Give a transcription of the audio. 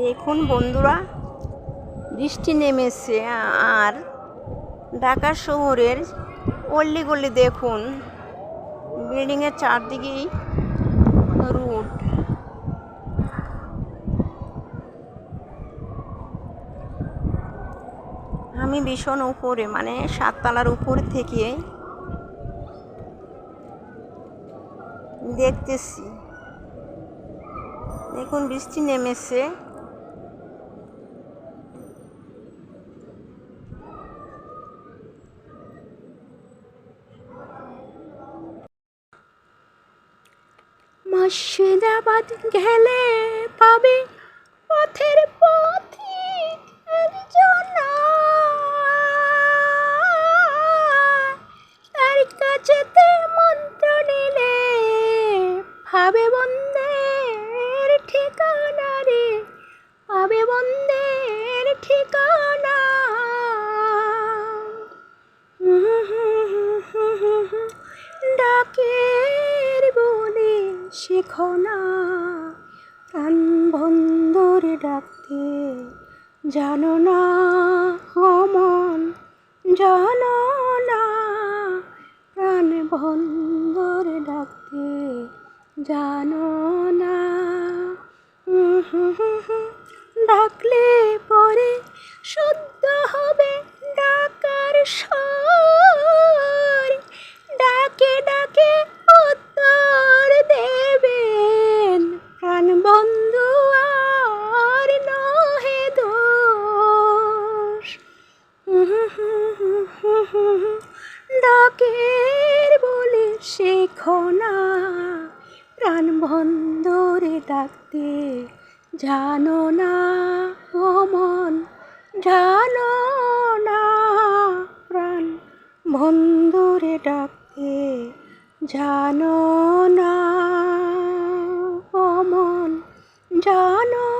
দেখুন বন্ধুরা, বৃষ্টি নেমেছে আর ঢাকা শহরের গল্লি দেখুন, বিল্ডিংয়ের চারদিকেই রুট আমি ভীষণ উপরে মানে সাততলার উপর থেকে দেখতেছি। দেখুন বৃষ্টি নেমেছে। মুর্শিদাবাদ গেলে পাবে পথের পথিক একজনা কাছেতে মন্ত্র নিলে ভাবে বন্দের ডাকের বলে শেখো না। প্রাণ বন্দর ডাকতে জানো না অমন জানো না। প্রাণ বন্দর ডাকতে জানো না। ডাকলে পরে শুদ্ধ হবে ডাকের বলে শেখো না। প্রাণ বন্দরে ডাকতে জানো না অমন জানো না। প্রাণ বন্দরে ডাকতে জানো না অমন জানো